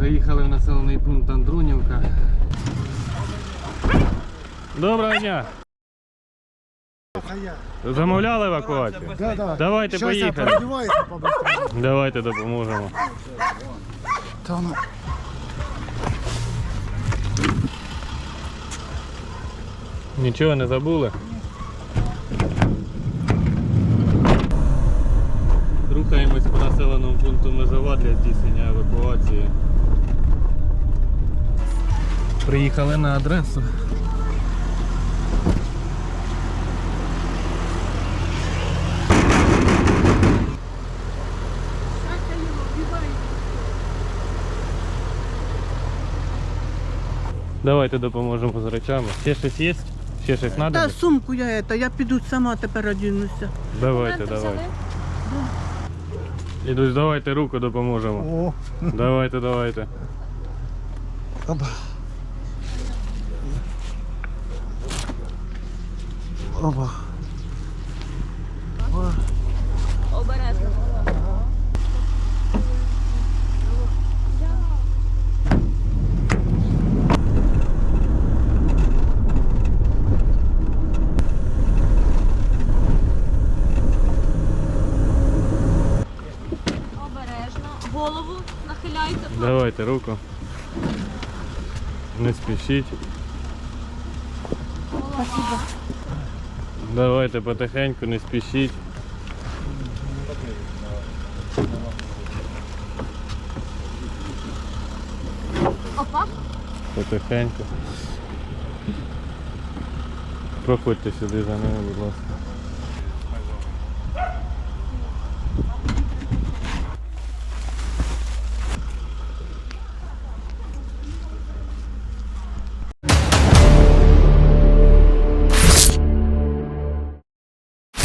Приїхали в населений пункт Андрунівка. Доброго дня! Замовляли евакуацію? Да, да. Давайте поїхали. Давайте допоможемо. Та воно. Нічого не забули? Рухаємось по населеному пункту Межова для здійснення евакуації. Приїхали на адресу. Давайте допоможемо з речами. Ще щось є? Ще щось треба? Та сумку я это, я піду сама тепер одінуся. Давайте, давайте. Ідусь, давайте руку допоможемо. О, Давайте, давайте. оба. Оба. Обережно. Обережно. Голову нахиляйте. Давайте руку. Не спішіть. Давайте потихеньку, не спішіть. Опа. Потихеньку. Проходьте сюди за ними, будь ласка.